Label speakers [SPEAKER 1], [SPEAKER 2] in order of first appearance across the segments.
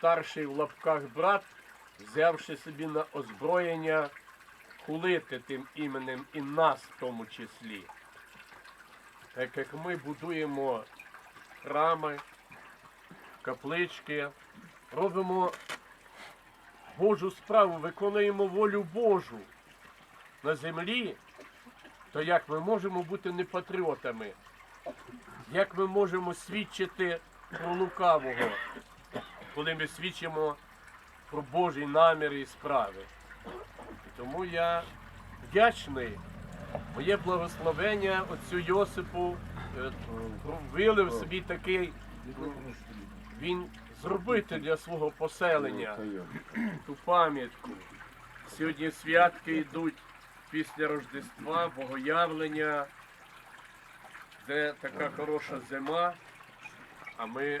[SPEAKER 1] старший в лапках брат, взявши собі на озброєння, хулити тим іменем і нас в тому числі. Так як ми будуємо храми, каплички, робимо Божу справу, виконуємо волю Божу на землі, то як ми можемо бути не патріотами? Як ми можемо свідчити про лукавого, коли ми свідчимо про Божі наміри і справи? І тому я вдячний. Моє благословення отцю Йосипу е, вилив собі такий, він зробити для свого поселення ту пам'ятку. Сьогодні святки йдуть після Рождества, Богоявлення, де така хороша зима, а ми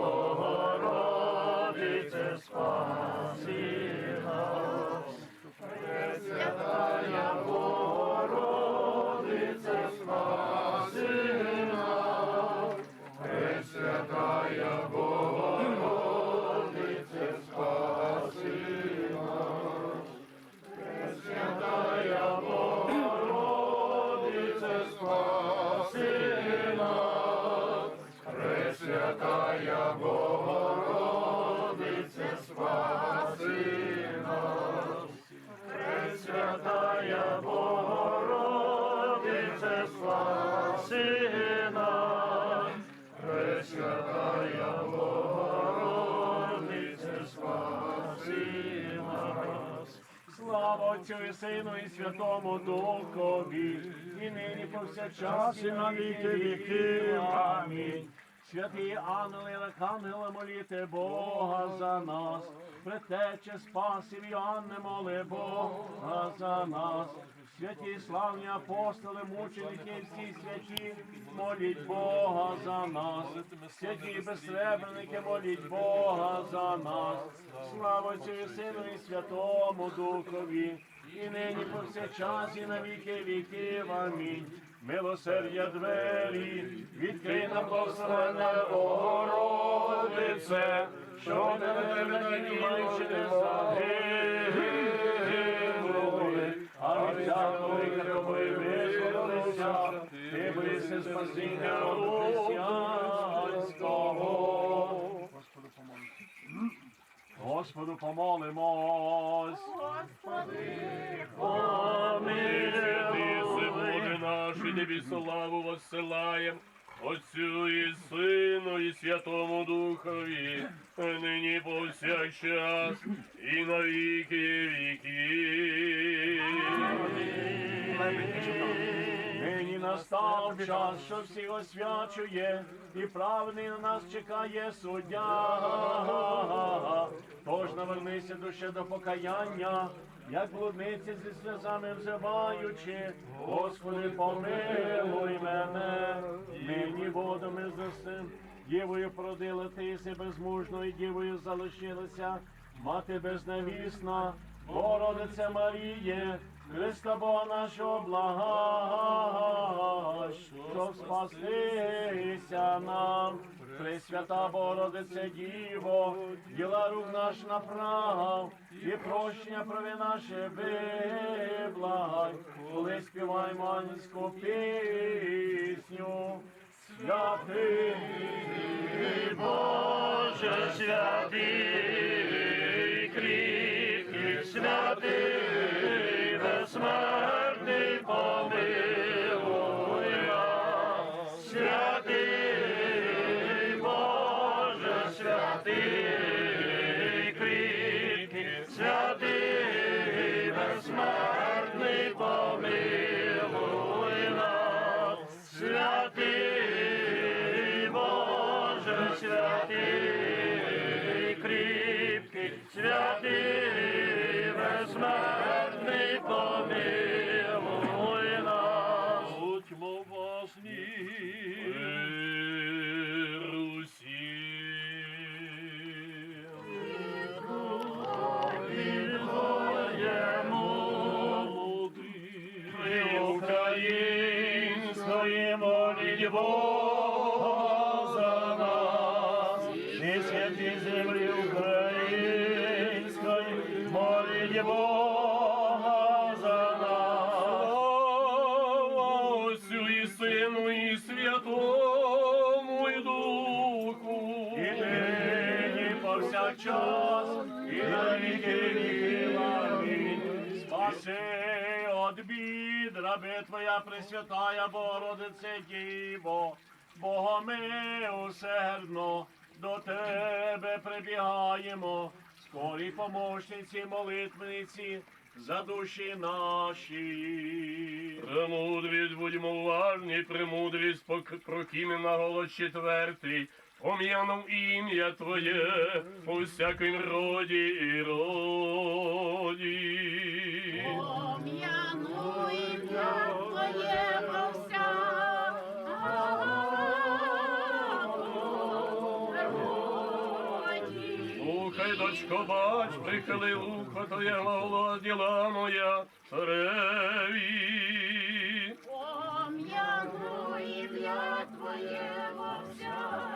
[SPEAKER 2] Слава Отцю і Сину і Святому Духові, і нині повсякчас і на віки віки. Амінь. Святі ангели, архангели, моліте Бога за нас. Притече спасів Іоанне, моли Бога за нас. Святі славні апостоли, мученики, всі святі, моліть Бога за нас. Святі безсребреники, моліть Бога за нас. Слава і Сину і Святому Духові, і нині повсякчас, і на віки віків. Амінь. Милосердя двері, відкрий нам благословенна Богородице, що не маючи не загинули, а від ти спасіння роду християнського. Господу помолимось.
[SPEAKER 1] Ти, Боже наш, і тобі славу воссилаєм, Отцю і Сину, і Святому Духові, нині повсякчас, і на віки віків.
[SPEAKER 2] Нині настав час, що всі освячує, і правний на нас чекає суддя. Тож навернися душе до покаяння, як блудниці зі сльозами взиваючи, Господи, помилуй мене, нині водами засим. Дівою породила ти єси безмужною дівою залишилася, мати безневісна, Богородице Маріє, Христа Бога нашого блага, щоб спастися нам. Пресвята Богородице Діво, діла рук наш направ, і прощення прови наше виблагай, коли співаємо ангельську пісню. Святий Боже, святий, Пресвятая Богородице Діво, Богомилосердно, до Тебе прибігаємо, скорі помощниці, молитвениці, за душі наші.
[SPEAKER 1] Премудрість, будьмо уважні, премудрість, прокине на голос четвертий. Пом'янув ім'я Твоє у всякім роді і роді. Прихили ухо твоє голос, діла моя цареві.
[SPEAKER 3] Пом'яну я Твоє повсякому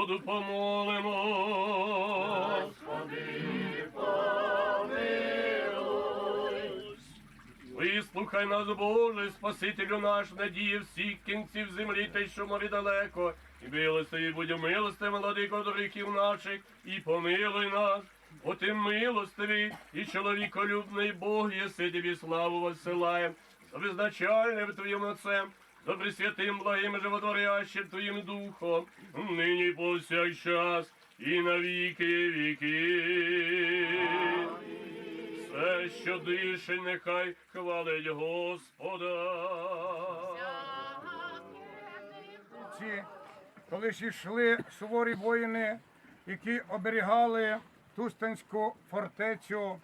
[SPEAKER 1] Господу помолимо. Вислухай нас, Боже, Спасителю наш, надії всіх кінців землі, та й що морі далеко, і милостиві будь милостиві, владико до наших, і помилуй нас. Бо ти милостивий і чоловіколюбний Бог, єси тобі славу воссилаєм, за визначальним твоїм отцем, за пресвятим благим животворящим твоїм духом, нині повсякчас і на віки віки. Все, що дише, нехай хвалить Господа.
[SPEAKER 4] ці, коли ж йшли суворі воїни, які оберігали Тустанську фортецю,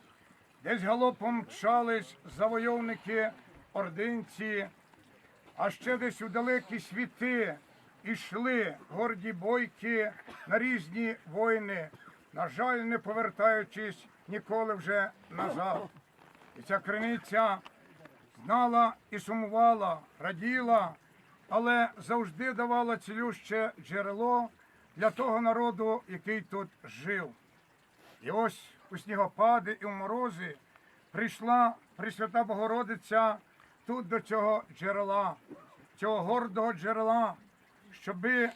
[SPEAKER 4] десь галопом мчались завойовники ординці, а ще десь у далекі світи ішли горді бойки на різні воїни, на жаль, не повертаючись ніколи вже назад. І ця криниця знала і сумувала, раділа, але завжди давала цілюще джерело для того народу, який тут жив. І ось у снігопади і в морози прийшла Пресвята Богородиця тут до цього джерела, цього гордого джерела, щоби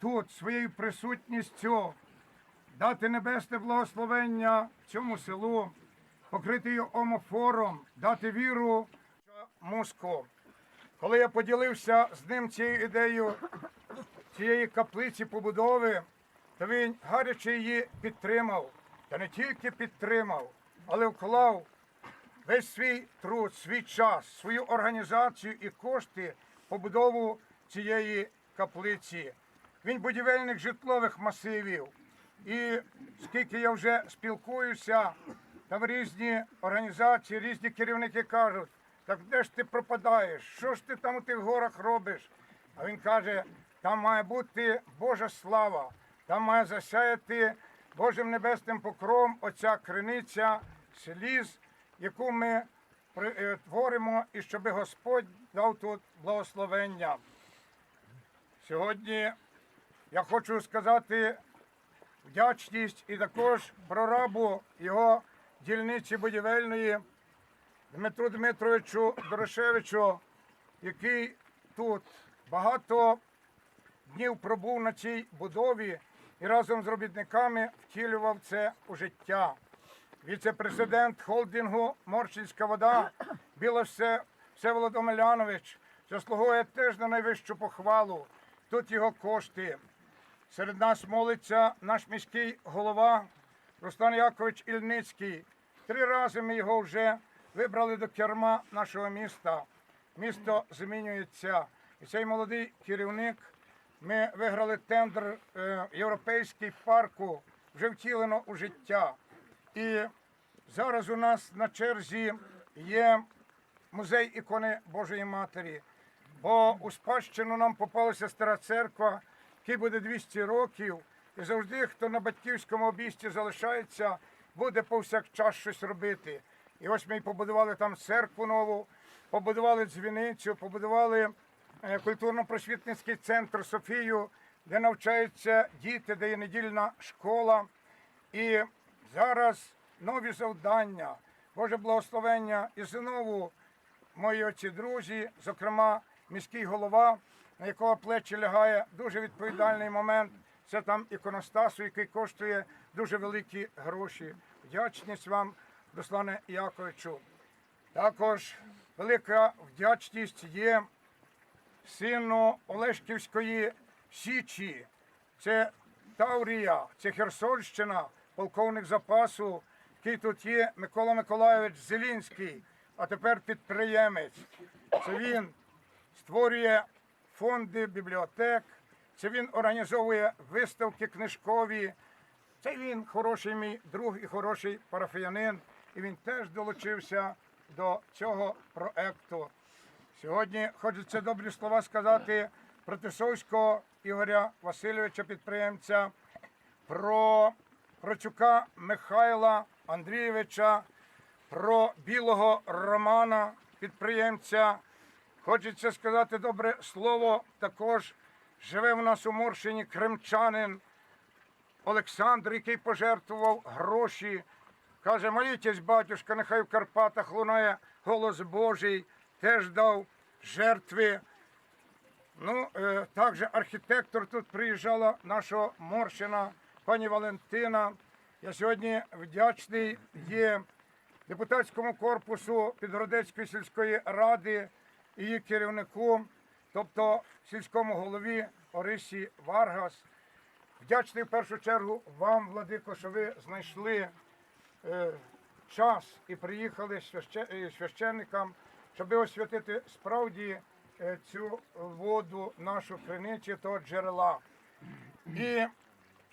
[SPEAKER 4] тут своєю присутністю дати небесне благословення цьому селу, покрити його омофором, дати віру муску. Коли я поділився з ним цією ідеєю цієї каплиці побудови, то він гаряче її підтримав. Та не тільки підтримав, але вклав весь свій труд, свій час, свою організацію і кошти побудову цієї каплиці. Він будівельник житлових масивів. І скільки я вже спілкуюся, там різні організації, різні керівники кажуть, так де ж ти пропадаєш? Що ж ти там у тих горах робиш? А він каже, там має бути Божа слава, там має засяяти Божим небесним покровом оця криниця сліз, яку ми е, творимо, і щоби Господь дав тут благословення. Сьогодні я хочу сказати вдячність і також прорабу його дільниці будівельної Дмитру Дмитровичу Дорошевичу, який тут багато днів пробув на цій будові і разом з робітниками втілював це у життя. Віце-президент холдингу Моршинська вода Білосе Всеволод Омелянович заслуговує теж на найвищу похвалу. Тут його кошти. Серед нас молиться наш міський голова Руслан Якович Ільницький. Три рази ми його вже вибрали до керма нашого міста. Місто змінюється. І цей молодий керівник. Ми виграли тендер е, європейський парку, вже втілено у життя. І Зараз у нас на черзі є музей ікони Божої Матері. Бо у спадщину нам попалася стара церква, якій буде 200 років. І завжди, хто на батьківському обісті залишається, буде повсякчас щось робити. І ось ми побудували там церкву нову, побудували дзвіницю, побудували е, культурно-просвітницький центр Софію, де навчаються діти, де є недільна школа. І зараз нові завдання, Боже благословення і знову мої оці друзі, зокрема міський голова, на якого плечі лягає дуже відповідальний момент. Це там іконостасу, який коштує дуже великі гроші. Вдячність вам, Руслане Яковичу. Також велика вдячність є сину Олешківської Січі. Це Таврія, це Херсонщина, полковник запасу, який тут є Микола Миколайович Зелінський, а тепер підприємець. Це він створює фонди бібліотек, це він організовує виставки книжкові. Це він хороший мій друг і хороший парафіянин. І він теж долучився до цього проекту. Сьогодні хочеться добрі слова сказати про Тисовського Ігоря Васильовича, підприємця, про Процюка Михайла Андрійовича, про білого Романа, підприємця. Хочеться сказати добре слово. Також живе в нас у Морщині кримчанин Олександр, який пожертвував гроші. Каже, молітесь, батюшка, нехай в Карпатах лунає голос Божий, теж дав жертви. Ну, е, також архітектор тут приїжджала нашого Морщина, пані Валентина. Я сьогодні вдячний є депутатському корпусу Підгородецької сільської ради і її керівнику, тобто сільському голові Орисі Варгас. Вдячний в першу чергу вам, Владико, що ви знайшли е, час і приїхали е, священникам, щоб освятити справді е, цю воду, нашу криницю, того джерела. І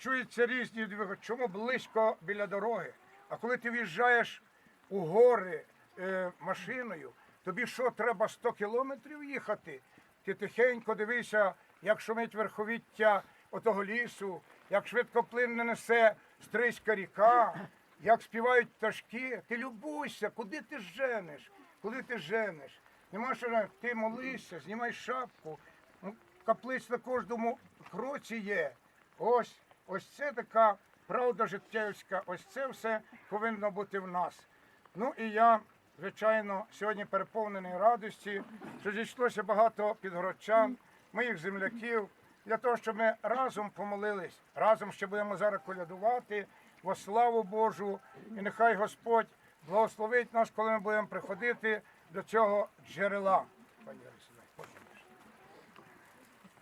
[SPEAKER 4] чуються різні двиги. Чому близько біля дороги? А коли ти в'їжджаєш у гори е, машиною, тобі що треба 100 кілометрів їхати? Ти тихенько дивися, як шумить верховіття отого лісу, як швидко швидкоплинно несе стрийська ріка, як співають пташки. Ти любуйся, куди ти женеш, куди ти женеш. Нема що ти молися, знімай шапку. Ну, Каплиць на кожному кроці є. Ось, ось це така правда життєвська, ось це все повинно бути в нас. Ну і я, звичайно, сьогодні переповнений радості, що зійшлося багато підгородчан, моїх земляків, для того, щоб ми разом помолились, разом ще будемо зараз колядувати во славу Божу. І нехай Господь благословить нас, коли ми будемо приходити до цього джерела. Пані.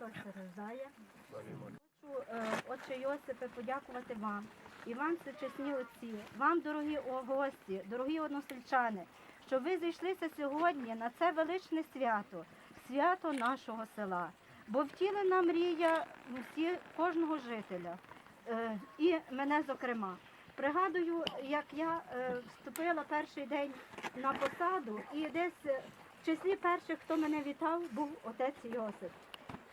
[SPEAKER 5] Христос страждає. Е, Отче Йосипе, подякувати вам і вам, всечесні отці, вам, дорогі гості, дорогі односельчани, що ви зійшлися сьогодні на це величне свято, свято нашого села. Бо втілена мрія всі, кожного жителя, е, і мене зокрема. Пригадую, як я е, вступила перший день на посаду, і десь в числі перших, хто мене вітав, був отець Йосип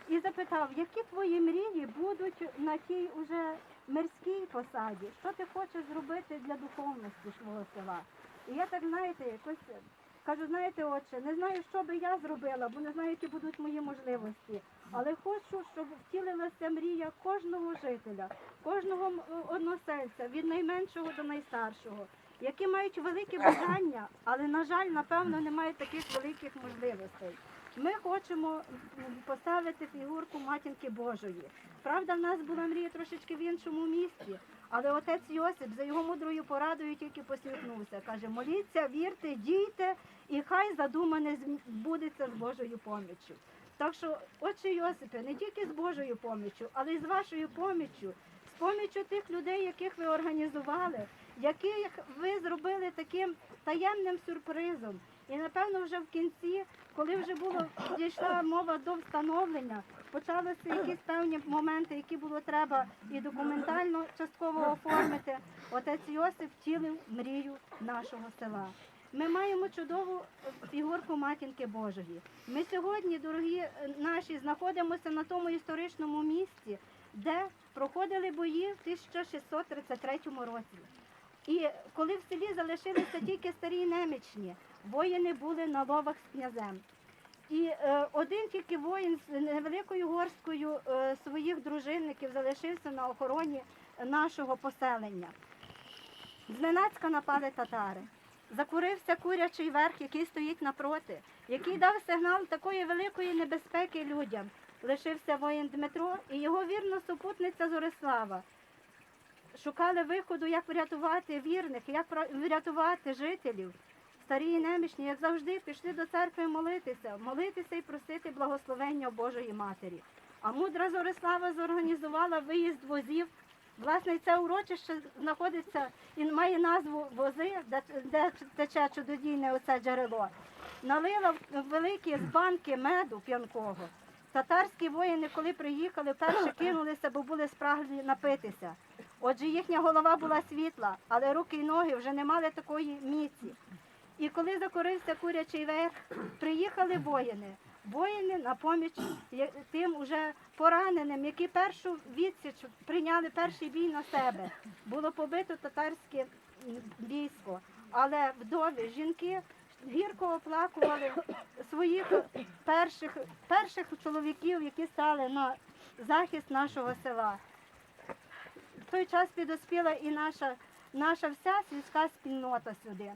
[SPEAKER 5] і запитав, які твої мрії будуть на тій уже мирській посаді, що ти хочеш зробити для духовності свого села. І я так, знаєте, якось кажу, знаєте, отче, не знаю, що би я зробила, бо не знаю, які будуть мої можливості. Але хочу, щоб втілилася мрія кожного жителя, кожного односельця, від найменшого до найстаршого, які мають великі бажання, але, на жаль, напевно, не мають таких великих можливостей. Ми хочемо поставити фігурку матінки Божої. Правда, в нас була мрія трошечки в іншому місці, але отець Йосип за його мудрою порадою тільки посміхнувся. Каже, моліться, вірте, дійте, і хай задумане збудеться з Божою поміччю. Так що, отче Йосипе, не тільки з Божою поміччю, але й з вашою поміччю, з поміччю тих людей, яких ви організували, яких ви зробили таким таємним сюрпризом. І напевно вже в кінці, коли вже було дійшла мова до встановлення, почалися якісь певні моменти, які було треба і документально частково оформити. Отець Йосип втілив мрію нашого села. Ми маємо чудову фігурку матінки Божої. Ми сьогодні, дорогі наші, знаходимося на тому історичному місці, де проходили бої в 1633 році. І коли в селі залишилися тільки старі немічні, воїни були на ловах з князем. І е, один тільки воїн з невеликою горсткою е, своїх дружинників залишився на охороні нашого поселення. Зненацька напали татари. Закурився курячий верх, який стоїть напроти, який дав сигнал такої великої небезпеки людям. Лишився воїн Дмитро і його вірна супутниця Зорислава. Шукали виходу, як врятувати вірних, як врятувати жителів. Старі і немічні, як завжди, пішли до церкви молитися, молитися і просити благословення Божої Матері. А мудра Зорислава зорганізувала виїзд возів. Власне, це урочище знаходиться і має назву вози, де, де тече чудодійне оце джерело. Налила великі з банки меду п'янкого. Татарські воїни, коли приїхали, перше кинулися, бо були спраглі напитися. Отже, їхня голова була світла, але руки й ноги вже не мали такої міці. І коли закорився курячий верх, приїхали воїни. Воїни на поміч тим уже пораненим, які першу відсіч прийняли перший бій на себе. Було побито татарське військо, але вдові жінки гірко оплакували своїх перших, перших чоловіків, які стали на захист нашого села. В той час підоспіла і наша, наша вся сільська спільнота сюди.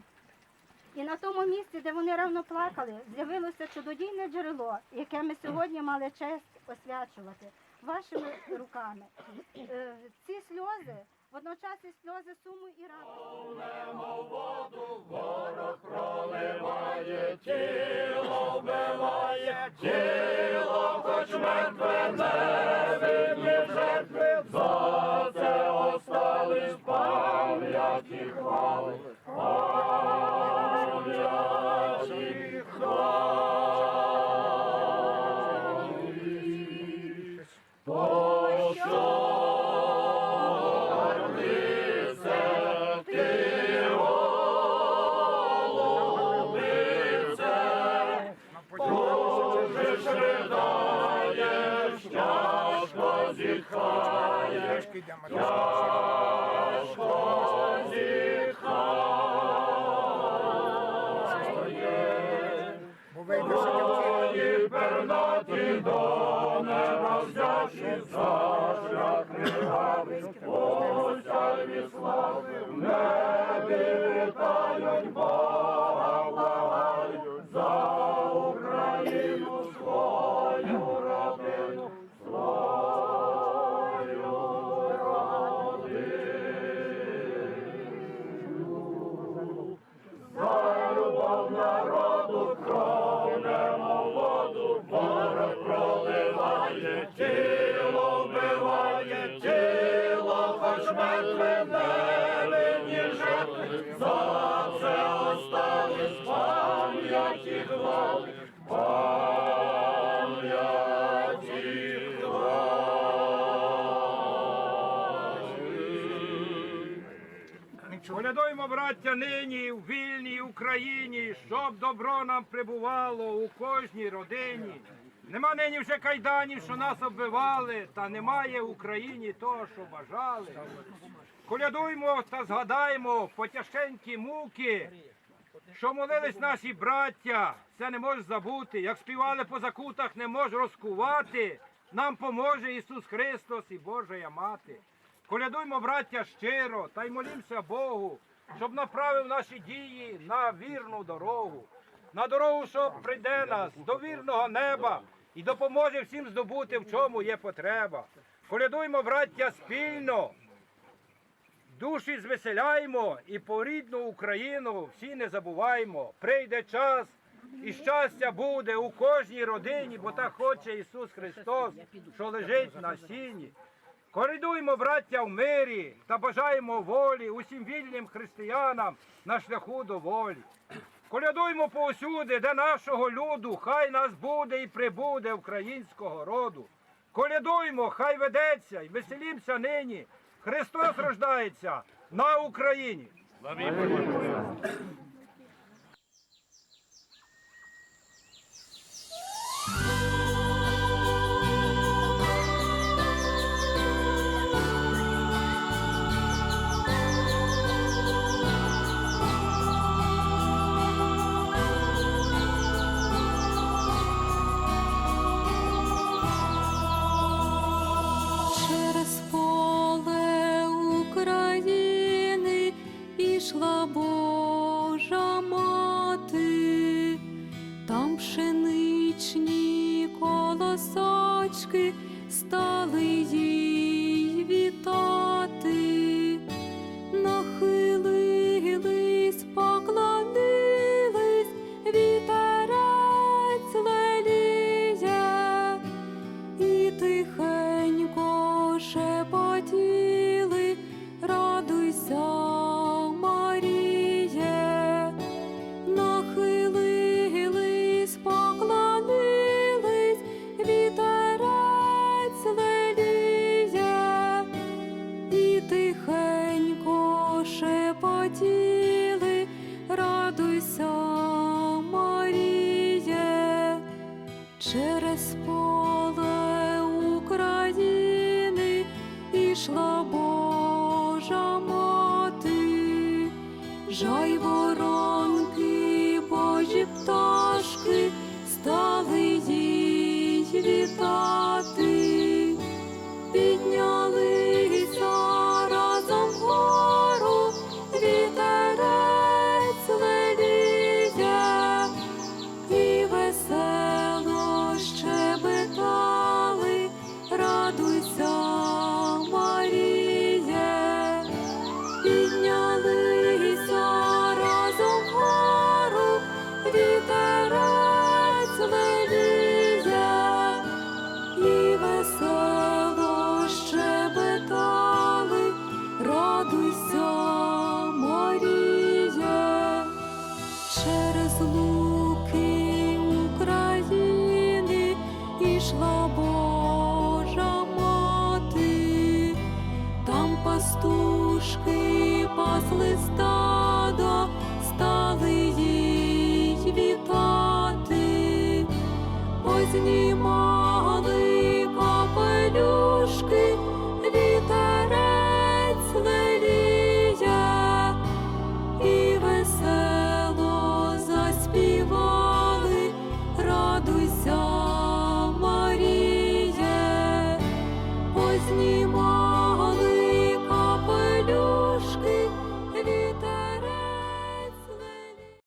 [SPEAKER 5] І на тому місці, де вони ревно плакали, з'явилося чудодійне джерело, яке ми сьогодні мали честь освячувати вашими руками. Е, Ці сльози водночас і сльози суму і радості.
[SPEAKER 4] Тяжко
[SPEAKER 6] Колядуємо, нині в вільній Україні, щоб добро нам прибувало у кожній родині. Нема нині вже кайданів, що нас оббивали, та немає в Україні того, що бажали. Колядуймо та згадаймо потяжкенькі муки, що молились наші браття, це не можеш забути. Як співали по закутах, не можеш розкувати. Нам поможе Ісус Христос і Божая Мати. Колядуймо, браття, щиро, та й молімося Богу, щоб направив наші дії на вірну дорогу, на дорогу, що прийде нас до вірного неба і допоможе всім здобути, в чому є потреба. Колядуймо, браття, спільно, душі звеселяймо і по рідну Україну всі не забуваймо. Прийде час і щастя буде у кожній родині, бо так хоче Ісус Христос, що лежить на сіні. Коридуємо, браття, в мирі та бажаємо волі усім вільним християнам на шляху до волі. Колядуймо повсюди, де нашого люду, хай нас буде і прибуде українського роду. Колядуймо, хай ведеться і веселімся нині. Христос рождається на Україні.
[SPEAKER 7] воронки, божі пташки стали їй вітати, підняли. через луки України ішла Божа мати, там пастушки пасли стадо, стали їй вітати. Позній